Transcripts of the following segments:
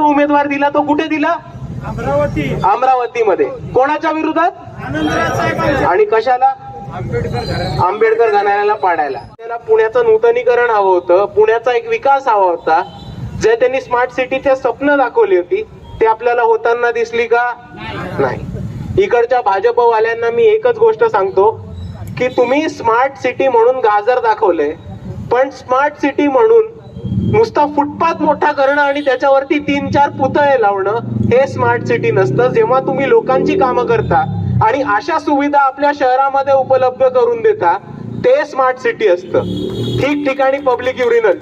जो उमेदवार दिला तो कुठे दिला? अमरावती. अमरावतीमध्ये. कोणाच्या विरोधात? आणि कशाला? आंबेडकर घराण्याला आंबेडकर घराण्याला पाडायला. त्याला पुण्याचं नूतनीकरण हवं होतं पुण्याचा एक विकास हवा होता. जे त्यांनी स्मार्ट सिटीचे स्वप्न दाखवली होती ते आपल्याला होताना दिसली का? नाही. इकडच्या भाजपवाल्यांना मी एकच गोष्ट सांगतो की तुम्ही स्मार्ट सिटी म्हणून गाजर दाखवलंय पण स्मार्ट सिटी म्हणून नुसता फुटपाथ मोठा करणं आणि त्याच्यावरती तीन चार पुतळे लावणं हे स्मार्ट सिटी नसतं. जेव्हा तुम्ही लोकांची कामं करता आणि अशा सुविधा आपल्या शहरामध्ये उपलब्ध करून देता ते स्मार्ट सिटी असतं. ठिकठिकाणी पब्लिक युरिनल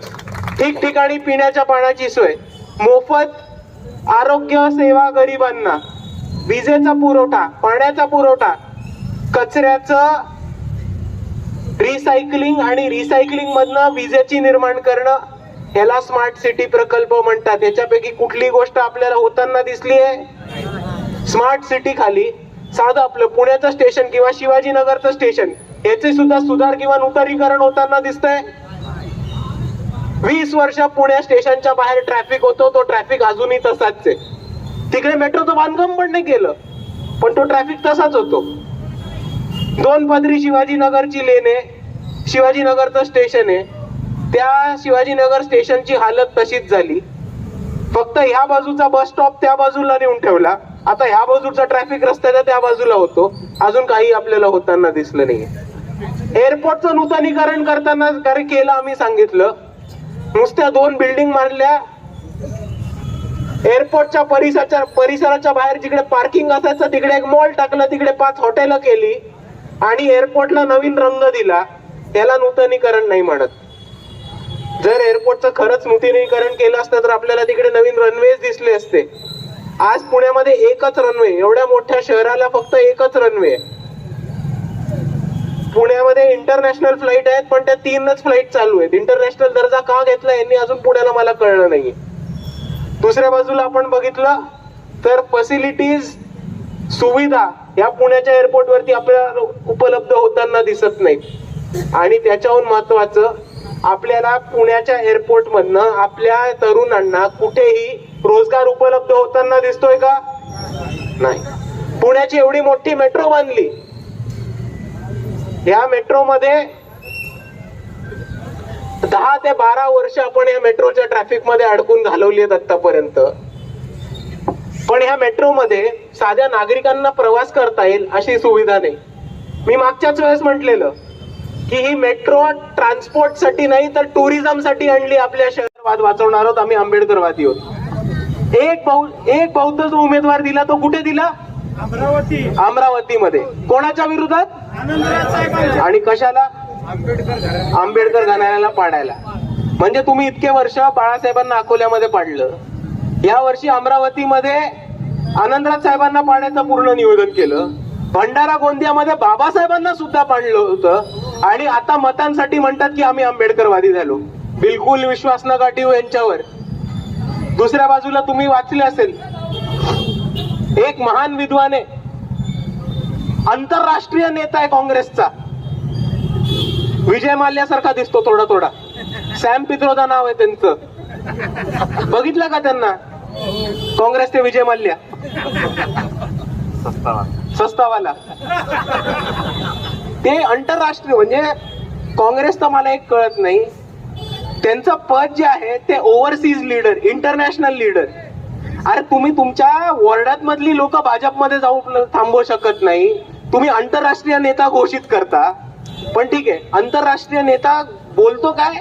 ठिकठिकाणी पिण्याच्या पाण्याची सोय मोफत आरोग्य सेवा गरिबांना विजेचा पुरवठा पाण्याचा पुरवठा कचऱ्याचं रिसायकलिंग आणि रिसायकलिंग मधनं विजेची निर्माण करणं ह्याला स्मार्ट सिटी प्रकल्प म्हणतात. याच्यापैकी कुठली गोष्ट आपल्याला होताना दिसली आहे? स्मार्ट सिटी खाली साधं आपलं पुण्याचं स्टेशन किंवा शिवाजीनगरचं स्टेशन याचे सुद्धा सुधार किंवा नूतनीकरण होताना दिसतंय. वीस वर्ष पुण्या स्टेशनच्या बाहेर ट्रॅफिक होतो तो ट्रॅफिक अजूनही तसाच आहे. तिकडे मेट्रोचं बांधकाम पण नाही केलं पण तो ट्रॅफिक तसाच होतो. दोन पदरी शिवाजीनगरची लेन आहे शिवाजीनगरचं स्टेशन आहे. त्या शिवाजीनगर स्टेशनची हालत तशीच झाली. फक्त ह्या बाजूचा बस स्टॉप त्या बाजूला नेऊन ठेवला. आता ह्या बाजूचा ट्रॅफिक रस्त्याच्या त्या बाजूला होतो. अजून काही आपल्याला होताना दिसलं नाही एअरपोर्टचं नूतनीकरण करताना करे केलं आम्ही सांगितलं. नुसत्या दोन बिल्डिंग मारल्या एअरपोर्टच्या परिसराच्या परिसराच्या बाहेर जिकडे पार्किंग असायचं तिकडे एक मॉल टाकलं तिकडे पाच हॉटेल केली. आणि एअरपोर्टला नवीन रंग दिला. त्याला नूतनीकरण नाही म्हणत. जर एअरपोर्टचं खरंच नूतनीकरण केलं असतं तर आपल्याला तिकडे नवीन रनवेज दिसले असते. आज पुण्यामध्ये एकच रनवे एवढ्या मोठ्या शहराला फक्त एकच रनवे पुण्यामध्ये इंटरनॅशनल फ्लाईट आहेत पण त्या तीनच फ्लाईट चालू आहेत. इंटरनॅशनल दर्जा का घेतला यांनी अजून पुण्याला मला कळलं नाही दुसऱ्या बाजूला आपण बघितलं तर फॅसिलिटीज सुविधा या पुण्याच्या एअरपोर्टवरती आपल्याला उपलब्ध होताना दिसत नाहीत. आणि त्याच्याहून महत्वाचं आपल्याला पुण्याच्या एअरपोर्ट मधनं आपल्या तरुणांना कुठेही रोजगार उपलब्ध होताना दिसतोय का? नाही. पुण्याची एवढी मोठी मेट्रो बांधली. या मेट्रोमध्ये दहा ते बारा वर्ष आपण या मेट्रोच्या ट्रॅफिकमध्ये अडकून घालवली आहेत आतापर्यंत पण ह्या मेट्रोमध्ये साध्या नागरिकांना प्रवास करता येईल अशी सुविधा नाही. मी मागच्याच वेळेस म्हटलेलं की ही मेट्रो ट्रान्सपोर्टसाठी नाही तर टुरिझमसाठी आणली आपल्या शहर वाद वाचवणार आहोत आम्ही आंबेडकरवादी आहोत. एक बहु एक बौद्ध जो उमेदवार दिला तो कुठे दिला? अमरावती. अमरावतीमध्ये. कोणाच्या विरोधात? आणि कशाला? आंबेडकर घराण्याला. पाडायला. म्हणजे तुम्ही इतके वर्ष बाळासाहेबांना अकोल्यामध्ये पाडलं. या वर्षी अमरावतीमध्ये आनंदराज साहेबांना पाडण्याचं पूर्ण नियोजन केलं. भंडारा गोंदियामध्ये बाबासाहेबांना सुद्धा पाडलं होतं. आणि आता मतांसाठी म्हणतात की आम्ही आंबेडकरवादी झालो. बिलकुल विश्वास नका ठेवू यांच्यावर. दुसऱ्या बाजूला तुम्ही वाचले असेल. एक महान विद्वान आहे आंतरराष्ट्रीय नेता आहे काँग्रेसचा. विजय माल्यासारखा दिसतो थोडा थोडा सॅम पित्रोदा नाव आहे त्यांचं. बघितलं का त्यांना? काँग्रेसचे विजय माल्या. सस्तावाला ते आंतरराष्ट्रीय म्हणजे काँग्रेस तर मला एक कळत नाही. त्यांचं पद जे आहे ते ओव्हरसीज लीडर इंटरनॅशनल लीडर अरे तुम्ही तुमच्या वॉर्डात मधली लोक भाजपमध्ये जाऊ थांबवू शकत नाही. तुम्ही आंतरराष्ट्रीय नेता घोषित करता. पण ठीक आहे आंतरराष्ट्रीय नेता बोलतो काय?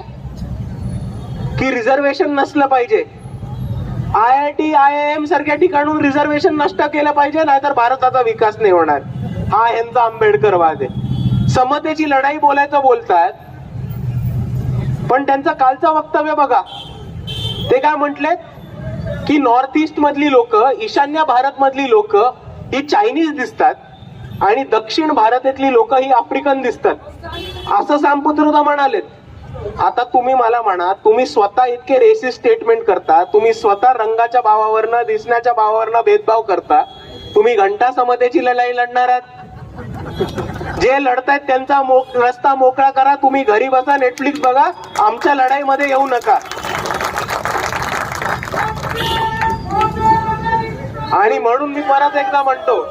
की रिझर्वेशन नसलं पाहिजे. I I T I I M सारख्या ठिकाणून रिझर्वेशन नष्ट केलं पाहिजे नाहीतर भारताचा विकास नाही होणार. हा यांचा आंबेडकरवाद आहे. समतेची लढाई बोलायचं बोलतात पण त्यांचं कालचं वक्तव्य बघा. ते काय म्हटलेत? की नॉर्थ ईस्ट मधली लोक ईशान्य भारत मधली लोक ही चायनीज दिसतात आणि दक्षिण भारतातली लोक ही आफ्रिकन दिसतात. असं सांपुत्रोदा म्हणालेत. आता तुम्ही मला म्हणा तुम्ही स्वतः इतके रेसिस स्टेटमेंट करता तुम्ही स्वतः रंगाच्या भावावरनं दिसण्याच्या भावावरनं भेदभाव करता तुम्ही घंटा समतेची लढाई लढणार आहात? जे लढतायत त्यांचा मोक रस्ता मोकळा करा. तुम्ही घरी बसा नेटफ्लिक्स बघा. आमच्या लढाईमध्ये येऊ नका. आणि म्हणून मी परत एकदा म्हणतो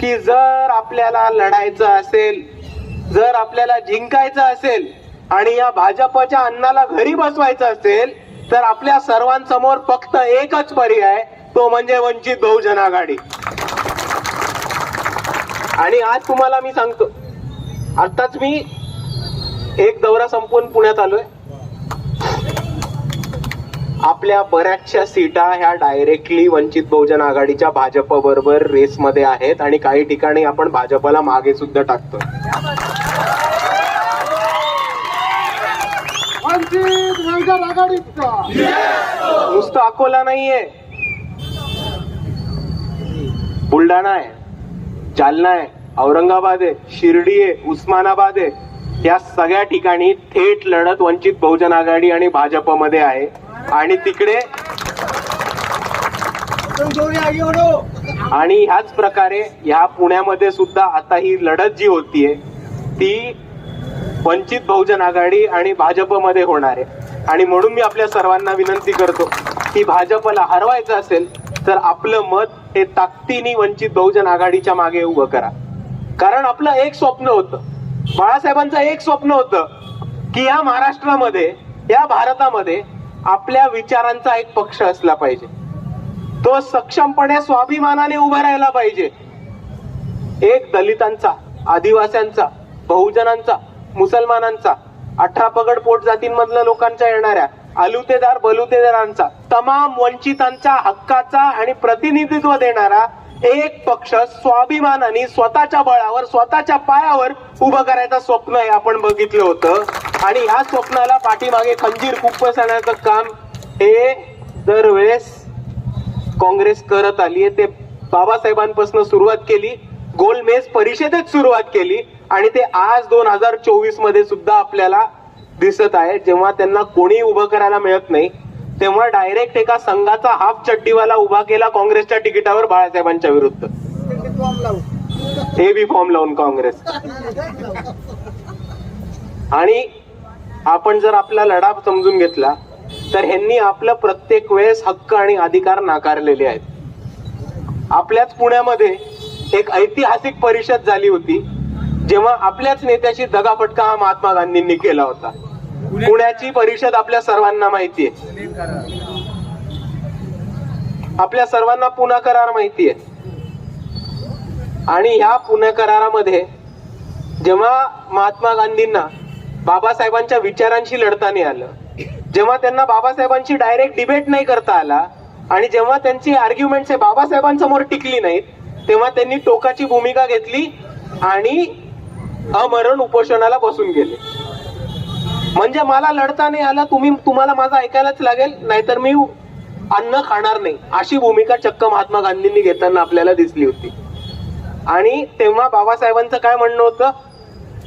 की जर आपल्याला लढायचं असेल जर आपल्याला जिंकायचं असेल आणि या भाजपच्या अन्नाला घरी बसवायचं असेल तर आपल्या सर्वांसमोर फक्त एकच पर्याय तो म्हणजे वंचित बहुजन आघाडी. आणि आज तुम्हाला मी सांगतो आताच मी एक दौरा संपवून पुण्यात आलोय. आपल्या बऱ्याचशा सीटा ह्या डायरेक्टली वंचित बहुजन आघाडीच्या भाजप बरोबर रेसमध्ये आहेत आणि काही ठिकाणी आपण भाजपला मागे सुद्धा आघाडीचा. नुसतं अकोला नाहीये. बुलढाणा आहे जालना आहे. औरंगाबाद आहे शिर्डी आहे उस्मानाबाद आहे. या सगळ्या ठिकाणी थेट लढत वंचित बहुजन आघाडी आणि भाजपमध्ये आहे. आणि तिकडे आणि ह्याच प्रकारे ह्या पुण्यामध्ये सुद्धा आता ही लढत जी होतीये ती वंचित बहुजन आघाडी आणि भाजपमध्ये होणार आहे. आणि म्हणून मी आपल्या सर्वांना विनंती करतो की भाजपला हरवायचं असेल तर आपलं मत हे ताकदीने वंचित बहुजन आघाडीच्या मागे उभं करा. कारण आपलं एक स्वप्न होतं. बाळासाहेबांचं एक स्वप्न होतं की या महाराष्ट्रामध्ये या भारतामध्ये आपल्या विचारांचा एक पक्ष असला पाहिजे. तो सक्षमपणे स्वाभिमानाने उभा राहायला पाहिजे. एक दलितांचा आदिवास्यांचा बहुजनांचा मुसलमानांचा अठरा पगड पोट जातींमधल्या लोकांच्या येणाऱ्या आलुतेदार बलुतेदारांचा तमाम वंचितांचा हक्काचा आणि प्रतिनिधित्व देणारा एक पक्ष स्वाभिमानाने स्वतःच्या बळावर स्वतःच्या पायावर उभं करायचं स्वप्न हे आपण बघितलं होतं. आणि ह्या स्वप्नाला पाठीमागे खंजीर खुपसण्याचं काम हे दरवेळेस काँग्रेस करत आली आहे. ते बाबासाहेबांपासून सुरुवात केली गोलमेज परिषदेत सुरुवात केली आणि ते आज दोन हजार चोवीसमध्ये सुद्धा आपल्याला दिसत आहे. जेव्हा त्यांना कोणी उभं करायला मिळत नाही तेव्हा डायरेक्ट एका संघाचा हाफ चड्डीवाला उभा केला काँग्रेसच्या तिकिटावर बाळासाहेबांच्या विरुद्ध. हे बी फॉर्म लावून काँग्रेस. आणि आपण जर आपला लढा समजून घेतला तर ह्यांनी आपलं प्रत्येक वेळेस हक्क आणि अधिकार नाकारलेले आहेत. आपल्याच पुण्यामध्ये एक ऐतिहासिक परिषद झाली होती जेव्हा आपल्याच नेत्याशी दगाफटका हा महात्मा गांधींनी केला होता. पुण्याची परिषद आपल्या सर्वांना माहितीये. आपल्या सर्वांना पुणे करार माहितीये. आणि ह्या पुणे करारामध्ये जेव्हा महात्मा गांधींना बाबासाहेबांच्या विचारांशी लढताना आलं जेव्हा त्यांना बाबासाहेबांची डायरेक्ट डिबेट नाही करता आला आणि जेव्हा त्यांची आर्ग्युमेंट्स हे बाबासाहेबांसमोर टिकली नाहीत तेव्हा त्यांनी टोकाची भूमिका घेतली आणि अमरण उपोषणाला बसून गेले. म्हणजे मला लढता नाही आला तुम्ही तुम्हाला माझं ऐकायलाच लागेल नाहीतर मी अन्न खाणार नाही. अशी भूमिका चक्क महात्मा गांधींनी घेताना आपल्याला दिसली होती. आणि तेव्हा बाबासाहेबांचं काय म्हणणं होतं?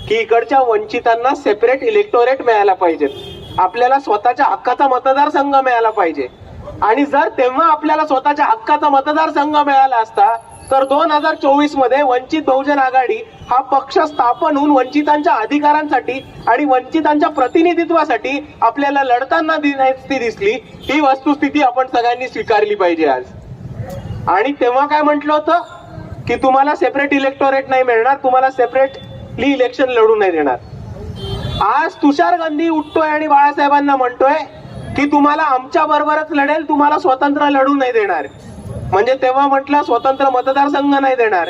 की इकडच्या वंचितांना सेपरेट इलेक्टोरेट मिळायला पाहिजेत आपल्याला स्वतःच्या हक्काचा मतदारसंघ मिळाला पाहिजे. आणि जर तेव्हा आपल्याला स्वतःच्या हक्काचा मतदारसंघ मिळाला असता तर दोन हजार चोवीसमध्ये वंचित बहुजन आघाडी हा पक्ष स्थापन होऊन वंचितांच्या अधिकारांसाठी आणि वंचितांच्या प्रतिनिधित्वासाठी आपल्याला लढताना दिसली. ही वस्तुस्थिती आपण सगळ्यांनी स्वीकारली पाहिजे आज. आणि तेव्हा काय म्हटलं होतं? की तुम्हाला सेपरेट इलेक्टोरेट नाही मिळणार तुम्हाला सेपरेटली इलेक्शन लढू नाही देणार. आज तुषार गांधी उठतोय आणि बाळासाहेबांना म्हणतोय की तुम्हाला आमच्या बरोबरच लढेल तुम्हाला स्वतंत्र लढू नाही देणार. म्हणजे तेव्हा म्हटलं स्वतंत्र मतदारसंघ नाही देणार.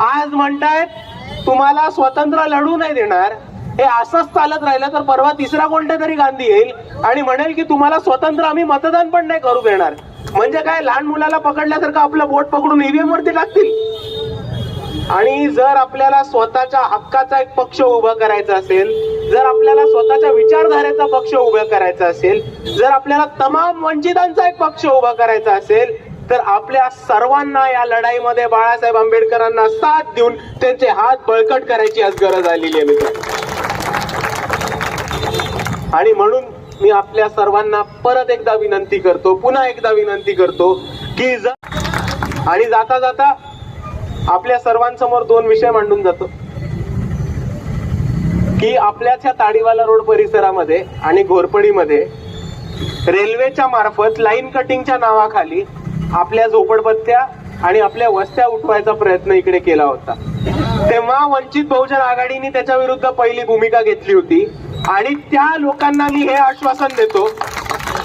आज म्हणतायत तुम्हाला स्वतंत्र लढू नाही देणार. हे असंच चालत राहिलं तर परवा तिसरा कोणत्या तरी गांधी येईल आणि म्हणेल की तुम्हाला स्वतंत्र आम्ही मतदान पण नाही करू देणार. म्हणजे काय लहान मुलाला पकडल्यासारखं आपलं बोट पकडून ईव्हीएम वरती टाकतील? आणि जर आपल्याला स्वतःच्या हक्काचा एक पक्ष उभा करायचा असेल जर आपल्याला स्वतःच्या विचारधारेचा पक्ष उभा करायचा असेल जर आपल्याला तमाम वंचितांचा एक पक्ष उभा करायचा असेल तर आपल्या सर्वांना या लढाईमध्ये बाळासाहेब आंबेडकरांना साथ देऊन त्यांचे हात बळकट करायची आज गरज आलेली आहे मित्र आणि म्हणून मी आपल्या सर्वांना परत एकदा विनंती करतो पुन्हा एकदा विनंती करतो की जर आणि जाता जाता आपल्या सर्वांसमोर दोन विषय मांडून जातो. की आपल्याच ह्या ताडीवाला रोड परिसरामध्ये आणि घोरपडीमध्ये रेल्वेच्या मार्फत लाईन कटिंगच्या नावाखाली आपल्या झोपडपट्ट्या आणि आपल्या वस्त्या उठवायचा प्रयत्न इकडे केला होता. तेव्हा वंचित बहुजन आघाडीने त्याच्या विरुद्ध पहिली भूमिका घेतली होती. आणि त्या लोकांना मी हे आश्वासन देतो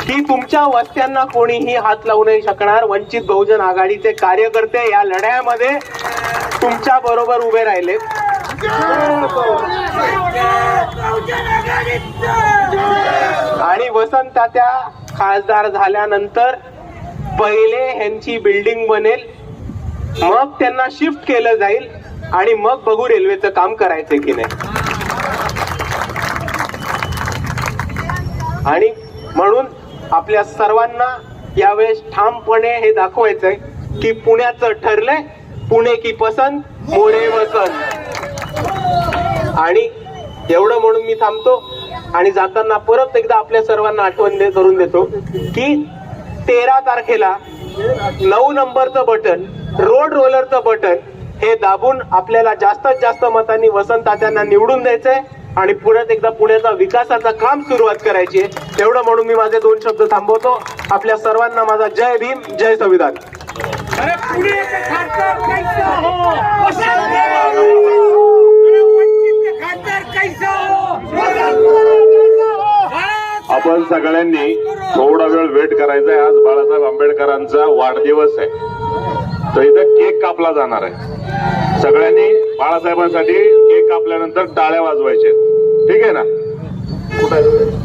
की तुमच्या वस्त्यांना कोणीही हात लावू नाही शकणार. वंचित बहुजन आघाडीचे कार्यकर्ते या लढ्यामध्ये तुमच्या बरोबर उभे राहिले. आणि वसंत त्या खासदार झाल्यानंतर पहिले ह्यांची बिल्डिंग बनेल मग त्यांना शिफ्ट केलं जाईल आणि मग बघू रेल्वेचं काम करायचं की नाही. आणि म्हणून आपल्या सर्वांना यावेळेस ठामपणे हे दाखवायचंय की पुण्याचं ठरलंय पुणे की पसंत मोरे वसंत. आणि एवढं म्हणून मी थांबतो आणि जाताना परत एकदा आपल्या सर्वांना आठवण दे करून देतो की तेरा तारखेला नऊ नंबरचं बटन रोड रोलरचं बटन हे दाबून आपल्याला जास्तीत जास्त मतांनी वसंत तात्यांना निवडून द्यायचंय आणि पुण्यात एकदा पुण्याचा विकासाचं काम सुरुवात करायची आहे. तेवढं म्हणून मी माझे दोन शब्द थांबवतो. आपल्या सर्वांना माझा जय भीम जय संविधान. अरे पुणे के खासदार कैसा हो? हो हो आपण सगळ्यांनी थोडा वेळ वेट करायचा आहे आज बाळासाहेब आंबेडकरांचा वाढदिवस आहे. तर इथं केक कापला जाणार आहे. सगळ्यांनी बाळासाहेबांसाठी केक कापल्यानंतर टाळ्या वाजवायचे. ठीक आहे ना? कुठे